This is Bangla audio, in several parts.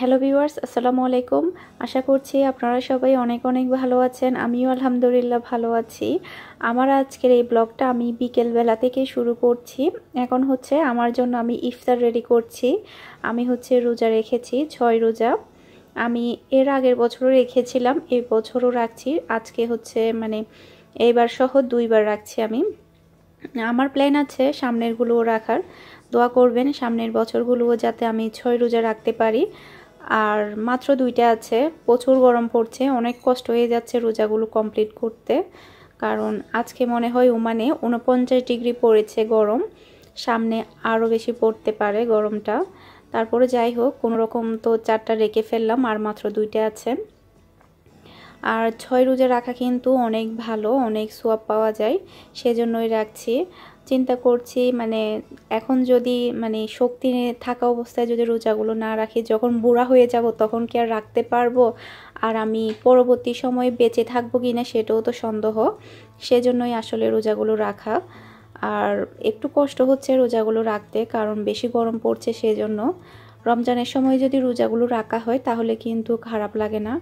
হ্যালো ভিউয়ার্স আসসালামু আলাইকুম। আশা করছি আপনারা সবাই অনেক অনেক ভালো আছেন। আমিও আলহামদুলিল্লাহ ভালো আছি। আমার আজকের এই ব্লগটা আমি বিকেলবেলা থেকে শুরু করছি। এখন হচ্ছে আমার জন্য আমি ইফতার রেডি করছি। আমি হচ্ছে রোজা রেখেছি, ছয় রোজা। আমি এর আগের বছরও রেখেছিলাম, এই বছরও রাখছি। আজকে হচ্ছে মানে এইবার সহ দুইবার রাখছি আমি। আমার প্ল্যান আছে সামনেরগুলোও রাখার। দোয়া করবেন সামনের বছরগুলোও যাতে আমি ছয় রোজা রাখতে পারি। আর মাত্র দুইটা আছে। প্রচুর গরম পড়ছে। অনেক কষ্ট হয়ে যাচ্ছে রোজাগুলো কমপ্লিট করতে। কারণ আজকে মনে হয় ওমানে উনপঞ্চাশ ডিগ্রি পড়েছে গরম। সামনে আরও বেশি পড়তে পারে গরমটা। তারপরে যাই হোক কোনো রকম তো চারটা রেখে ফেললাম, আর মাত্র দুইটা আছে। আর ছয় রোজা রাখা কিন্তু অনেক ভালো, অনেক সোয়াব পাওয়া যায়। সেজন্যই রাখছি। চিন্তা করছি মানে এখন যদি মানে শক্তি থাকা অবস্থায় যদি রোজাগুলো না রাখি, যখন বুড়া হয়ে যাব তখন কি আর রাখতে পারব? আর আমি পরবর্তী সময়ে বেঁচে থাকব কি না সেটাও তো সন্দেহ। সেজন্যই আসলে রোজাগুলো রাখা। আর একটু কষ্ট হচ্ছে রোজাগুলো রাখতে, কারণ বেশি গরম পড়ছে সেজন্য। রমজানের সময় যদি রোজাগুলো রাখা হয় তাহলে কিন্তু খারাপ লাগে না।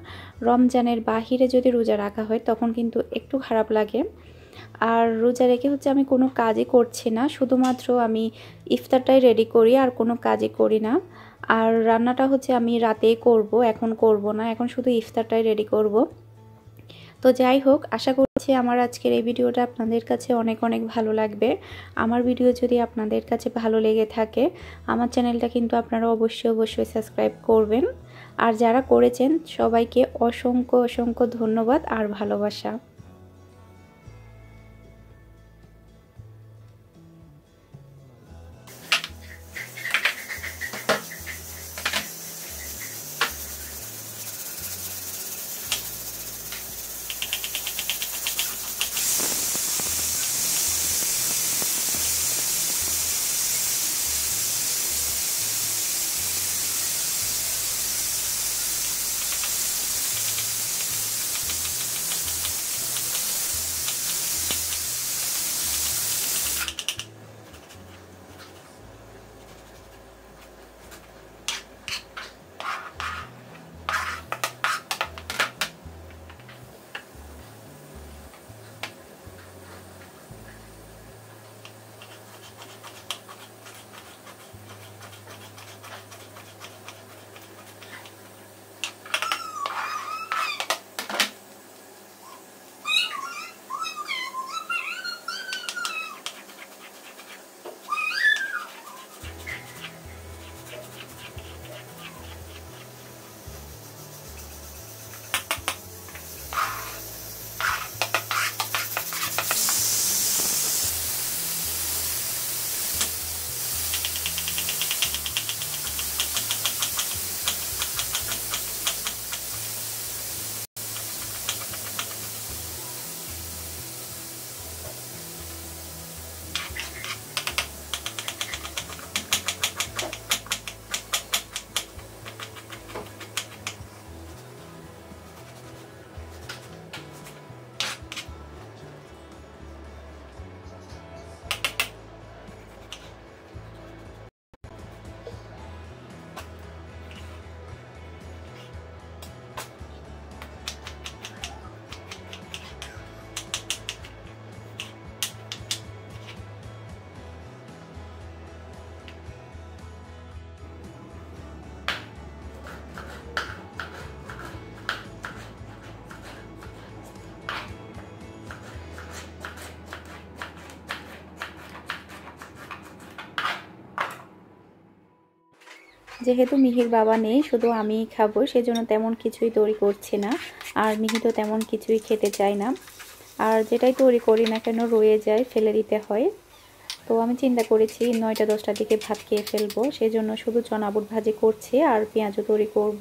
রমজানের বাহিরে যদি রোজা রাখা হয় তখন কিন্তু একটু খারাপ লাগে। আর রোজা রেখে হচ্ছে আমি কোনো কাজই করছি না। শুধুমাত্র আমি ইফতারটাই রেডি করি, আর কোনো কাজই করি না। আর রান্নাটা হচ্ছে আমি রাতেই করব, এখন করব না, এখন শুধু ইফতারটাই রেডি করব। তো যাই হোক, আশা করছি আমার আজকের এই ভিডিওটা আপনাদের কাছে অনেক অনেক ভালো লাগবে। আমার ভিডিও যদি আপনাদের কাছে ভালো লেগে থাকে, আমার চ্যানেলটা কিন্তু আপনারা অবশ্যই অবশ্যই সাবস্ক্রাইব করবেন। আর যারা করেছেন, সবাইকে অসংখ্য অসংখ্য ধন্যবাদ আর ভালোবাসা। যেহেতু মিহির বাবা নেই, শুধু আমি খাব, সেজন্য তেমন কিছুই তৈরি করছি না। আর মিহি তো তেমন কিছুই খেতে চায় না। আর যেটাই তৈরি করি না কেন, রয়ে যায়, ফেলে দিতে হয়। তো আমি চিন্তা করেছি, নয়টা, দশটার দিকে ভাত খেয়ে ফেলব। সেই জন্য শুধু চনাবুট ভাজি করছি, আর পেঁয়াজও তৈরি করব।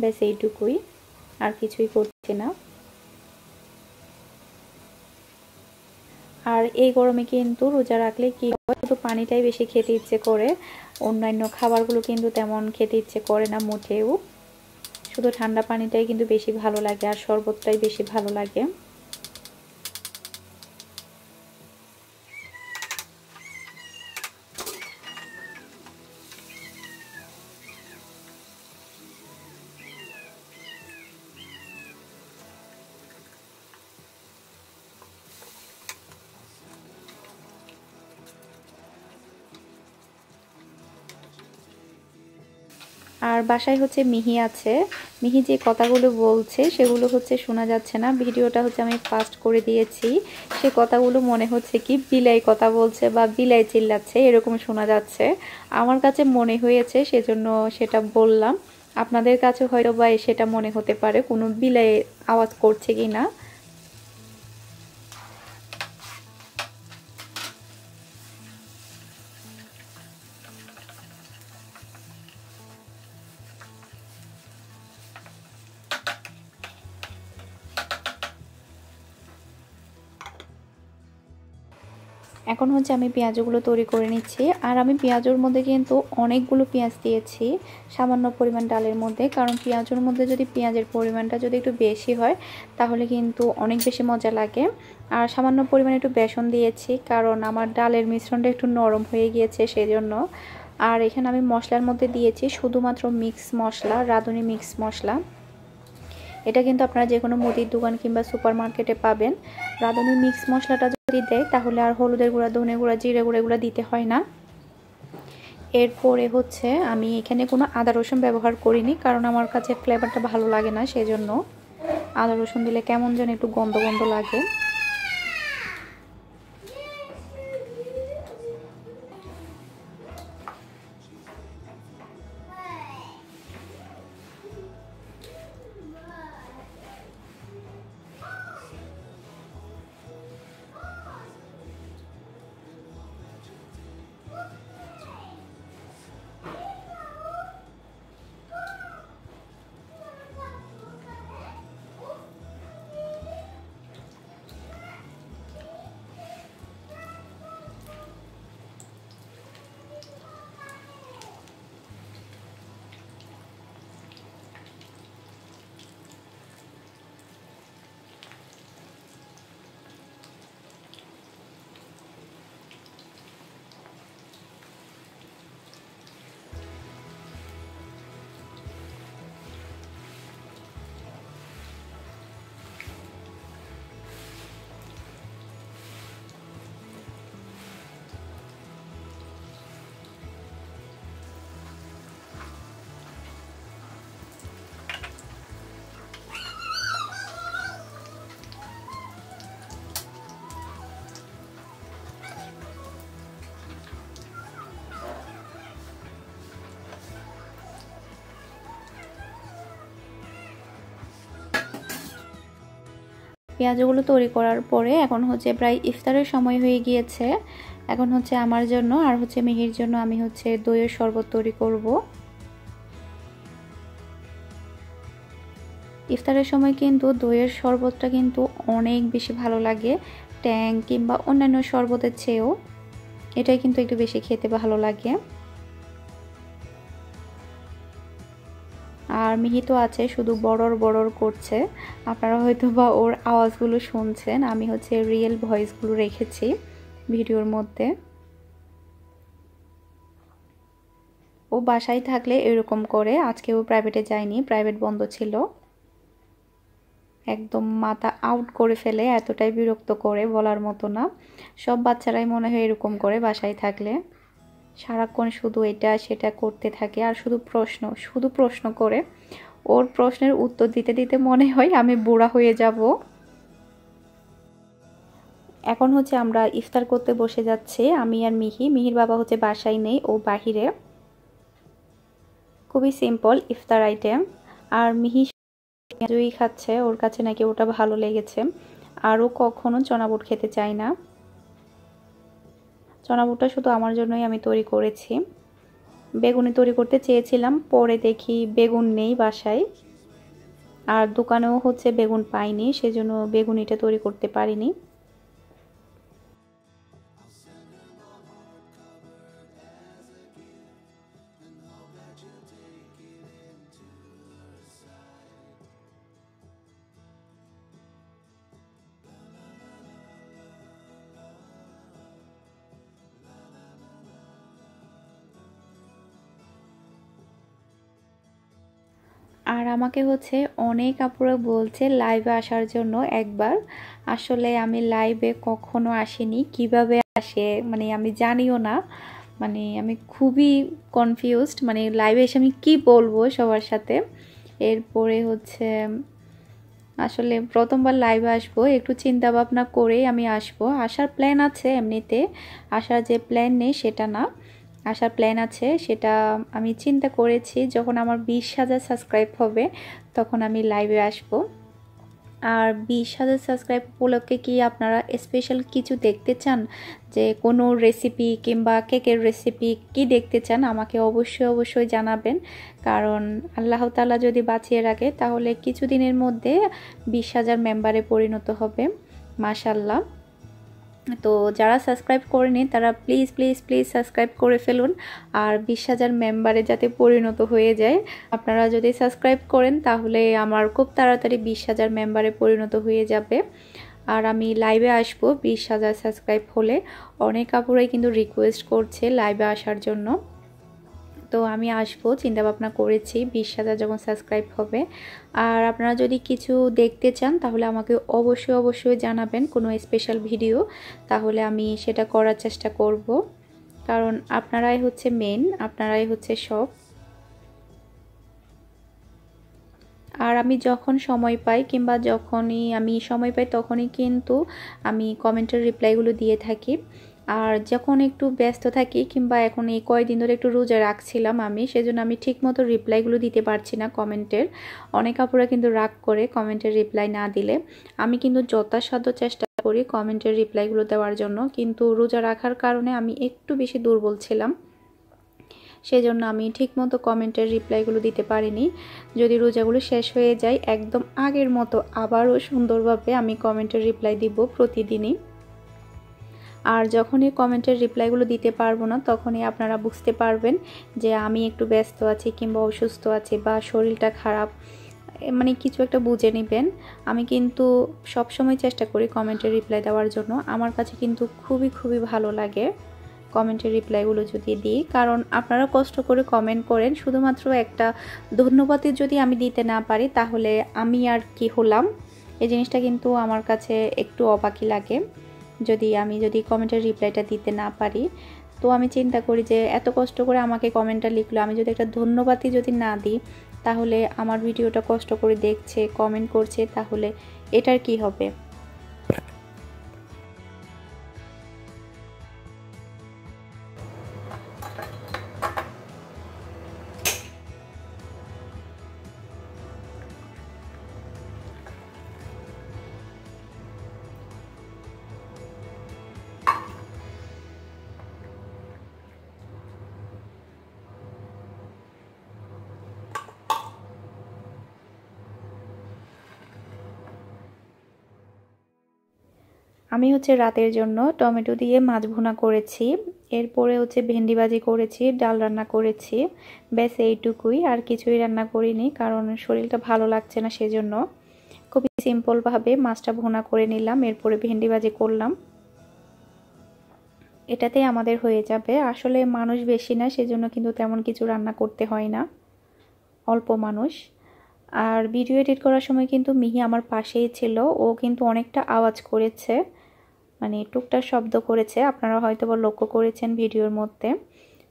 ব্যাস, এইটুকুই। আর কিছুই করছি না। আর এই গরমে কিন্তু রোজা রাখলে কি হয়? শুধু পানিটাই বেশি খেতে ইচ্ছে করে, অন্যান্য খাবারগুলো কিন্তু তেমন খেতে ইচ্ছে করে না মোটেও। শুধু ঠান্ডা পানিটাই কিন্তু বেশি ভালো লাগে আর শরবতটাই বেশি ভালো লাগে। আর বাসায় হচ্ছে মিহি আছে। মিহি যে কথাগুলো বলছে সেগুলো হচ্ছে শোনা যাচ্ছে না। ভিডিওটা হচ্ছে আমি ফাস্ট করে দিয়েছি। সে কথাগুলো মনে হচ্ছে কি বিলাই কথা বলছে বা বিলাই চিল্লাচ্ছে, এরকম শোনা যাচ্ছে। আমার কাছে মনে হয়েছে সেজন্য সেটা বললাম। আপনাদের কাছে হয়তো বা সেটা মনে হতে পারে, কোনো বিলাই আওয়াজ করছে কি না এখন হচ্ছে আমি পেঁয়াজগুলো তৈরি করে নিচ্ছি। আর আমি পেঁয়াজের মধ্যে কিন্তু অনেকগুলো পেঁয়াজ দিয়েছি, সামান্য পরিমাণ ডালের মধ্যে। কারণ পেঁয়াজের মধ্যে যদি পেঁয়াজের পরিমাণটা যদি একটু বেশি হয়, তাহলে কিন্তু অনেক বেশি মজা লাগে। আর সামান্য পরিমাণে একটু বেসন দিয়েছি, কারণ আমার ডালের মিশ্রণটা একটু নরম হয়ে গিয়েছে সেই জন্য আর এখানে আমি মশলার মধ্যে দিয়েছি শুধুমাত্র মিক্স মশলা, রাঁধুনি মিক্স মশলা। এটা কিন্তু আপনারা যে কোনো মুদির দোকান কিংবা সুপার মার্কেটে পাবেন। রাঁধুনি মিক্স মশলাটা যদি দেয়, তাহলে আর হলুদের গুঁড়া, ধনে গুঁড়া, জিরে গুঁড়া এগুলো দিতে হয় না। এরপরে হচ্ছে আমি এখানে কোনো আদা রসুন ব্যবহার করিনি, কারণ আমার কাছে ফ্লেভারটা ভালো লাগে না, সেজন্য আদা রসুন দিলে কেমন যেন একটু গন্ধ গন্ধ লাগে। পেঁয়াজগুলো তৈরি করার পরে এখন হচ্ছে প্রায় ইফতারের সময় হয়ে গিয়েছে। এখন হচ্ছে আমার জন্য আর হচ্ছে মিহির জন্য আমি হচ্ছে দইয়ের শরবত তৈরি করব। ইফতারের সময় কিন্তু দইয়ের শরবতটা কিন্তু অনেক বেশি ভালো লাগে, ট্যাং কিংবা অন্যান্য শরবতের চেয়েও। এটাই কিন্তু একটু বেশি খেতে ভালো লাগে। আর মিহি তো আছে, শুধু বড়র বড়র করছে। আপনারা হয়তো বা ওর আওয়াজগুলো শুনছেন, আমি হচ্ছে রিয়েল ভয়েসগুলো রেখেছি ভিডিওর মধ্যে। ও বাসায় থাকলে এরকম করে, আজকে ও প্রাইভেটে যায়নি প্রাইভেট বন্ধ ছিল। একদম মাথা আউট করে ফেলে, এতটাই বিরক্ত করে বলার মতো না। সব বাচ্চারাই মনে হয় এরকম করে বাসায় থাকলে। সারাক্ষণ শুধু এটা সেটা করতে থাকে আর শুধু প্রশ্ন শুধু প্রশ্ন করে। ওর প্রশ্নের উত্তর দিতে দিতে মনে হয় আমি বুড়া হয়ে যাব। এখন হচ্ছে আমরা ইফতার করতে বসে যাচ্ছে, আমি আর মিহি। মিহির বাবা হচ্ছে বাসায় নেই, ও বাহিরে। খুবই সিম্পল ইফতার আইটেম আর মিহি পেঁয়াজই খাচ্ছে, ওর কাছে নাকি ওটা ভালো লেগেছে। আরও কখনো চনাবুট খেতে চায় না। চনাবুটটা শুধু আমার জন্যই আমি তৈরি করেছি। বেগুনি তৈরি করতে চেয়েছিলাম, পরে দেখি বেগুন নেই বাসায়। আর দোকানেও হচ্ছে বেগুন পাইনি, সেজন্য বেগুনিটা তৈরি করতে পারিনি। আর আমাকে হচ্ছে অনেক আপুরা বলছে লাইভে আসার জন্য একবার। আসলে আমি লাইভে কখনো আসিনি, কীভাবে আসে মানে আমি জানিও না। মানে আমি খুবই কনফিউজড মানে লাইভে এসে আমি কি বলব সবার সাথে। এরপরে হচ্ছে, আসলে প্রথমবার লাইভে আসব, একটু চিন্তা ভাবনা করেই আমি আসব। আসার প্ল্যান আছে এমনিতে, আসার যে প্ল্যান নেই সেটা না। আসার প্ল্যান আছে, সেটা আমি চিন্তা করেছি যখন আমার বিশ হাজার সাবস্ক্রাইব হবে, তখন আমি লাইভে আসব। আর বিশ হাজার সাবস্ক্রাইব উপলক্ষে কি আপনারা স্পেশাল কিছু দেখতে চান? যে কোনো রেসিপি কিংবা কেকের রেসিপি কি দেখতে চান? আমাকে অবশ্যই অবশ্যই জানাবেন। কারণ আল্লাহ তালা যদি বাঁচিয়ে রাখে, তাহলে কিছুদিনের মধ্যে বিশ হাজার মেম্বারে পরিণত হবে। মাশাল্লাহ তো যারা সাবস্ক্রাইব করেনি, তারা প্লিজ প্লিজ প্লিজ সাবস্ক্রাইব করে ফেলুন। আর বিশ হাজার মেম্বারে যাতে পরিণত হয়ে যায়, আপনারা যদি সাবস্ক্রাইব করেন, তাহলে আমার খুব তাড়াতাড়ি বিশ হাজার মেম্বারে পরিণত হয়ে যাবে। আর আমি লাইভে আসব বিশ হাজার সাবস্ক্রাইব হলে। অনেক আপুরাই কিন্তু রিকোয়েস্ট করছে লাইভে আসার জন্য। তো আমি আসব চিন্তা ভাবনা করেছি, বিশ হাজার যখন সাবস্ক্রাইব হবে। আর আপনারা যদি কিছু দেখতে চান, তাহলে আমাকে অবশ্যই অবশ্যই জানাবেন কোনো স্পেশাল ভিডিও তাহলে আমি সেটা করার চেষ্টা করব। কারণ আপনারাই হচ্ছে মেন আপনারাই হচ্ছে সব আর আমি যখন সময় পাই কিংবা যখনই আমি সময় পাই, তখনই কিন্তু আমি কমেন্টের রিপ্লাইগুলো দিয়ে থাকি। আর যখন একটু ব্যস্ত থাকি কিংবা এখন এই কয়দিন ধরে একটু রোজা রাখছিলাম আমি, সেজন্য আমি ঠিকমতো রিপ্লাইগুলো দিতে পারছি না কমেন্টের অনেক আপুরা কিন্তু রাগ করে কমেন্টের রিপ্লাই না দিলে। আমি কিন্তু যথাসাধ্য চেষ্টা করি কমেন্টের রিপ্লাইগুলো দেওয়ার জন্য, কিন্তু রোজা রাখার কারণে আমি একটু বেশি দুর্বল ছিলাম। সেজন্য আমি ঠিকমতো কমেন্টের রিপ্লাইগুলো দিতে পারিনি। যদি রোজাগুলো শেষ হয়ে যায়, একদম আগের মতো আবারও সুন্দরভাবে আমি কমেন্টের রিপ্লাই দিব প্রতিদিনই। আর যখনই কমেন্টের রিপ্লাইগুলো দিতে পারব না, তখনই আপনারা বুঝতে পারবেন যে আমি একটু ব্যস্ত আছি কিংবা অসুস্থ আছি বা শরীরটা খারাপ মানে কিছু একটা বুঝে নেবেন। আমি কিন্তু সব সময় চেষ্টা করি কমেন্টের রিপ্লাই দেওয়ার জন্য। আমার কাছে কিন্তু খুবই খুবই ভালো লাগে কমেন্টের রিপ্লাইগুলো যদি দিই। কারণ আপনারা কষ্ট করে কমেন্ট করেন, শুধুমাত্র একটা ধন্যবাদের যদি আমি দিতে না পারি, তাহলে আমি আর কি হলাম? এই জিনিসটা কিন্তু আমার কাছে একটু অবাকি লাগে। যদি আমি যদি কমেন্টের রিপ্লাইটা দিতে না পারি, তো আমি চিন্তা করি যে এত কষ্ট করে আমাকে কমেন্টটা লিখলো, আমি যদি একটা ধন্যবাদই যদি না দিই, তাহলে আমার ভিডিওটা কষ্ট করে দেখছে কমেন্ট করছে, তাহলে এটার কি হবে? আমি হচ্ছে রাতের জন্য টমেটো দিয়ে মাছ ভুনা করেছি। এরপরে হচ্ছে ভেন্ডি ভাজি করেছি, ডাল রান্না করেছি। ব্যাস এইটুকুই, আর কিছুই রান্না করিনি কারণ শরীরটা ভালো লাগছে না সেজন্য। খুবই সিম্পলভাবে মাছটা ভুনা করে নিলাম, এরপরে ভেন্ডি ভাজি করলাম। এটাতেই আমাদের হয়ে যাবে। আসলে মানুষ বেশি না, সেজন্য কিন্তু তেমন কিছু রান্না করতে হয় না। অল্প মানুষ। আর ভিডিও এডিট করার সময় কিন্তু মিহি আমার পাশেই ছিল, ও কিন্তু অনেকটা আওয়াজ করেছে। মানে টুকটাক শব্দ করেছে। আপনারা হয়তো বা লক্ষ্য করেছেন ভিডিওর মধ্যে।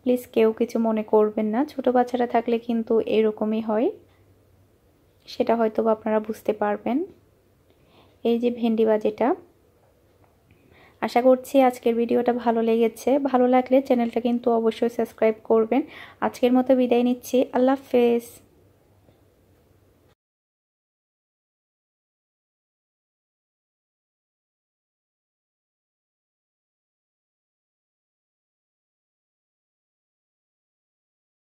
প্লিজ কেউ কিছু মনে করবেন না। ছোট বাচ্চারা থাকলে কিন্তু এরকমই হয়। সেটা হয়তো বা আপনারা বুঝতে পারবেন। এই যে ভেন্ডি বাজেটা। আশা করছি আজকের ভিডিওটা ভালো লেগেছে। ভালো লাগলে চ্যানেলটা কিন্তু অবশ্যই সাবস্ক্রাইব করবেন। আজকের মতো বিদায় নিচ্ছি। আল্লাহ হাফেজ।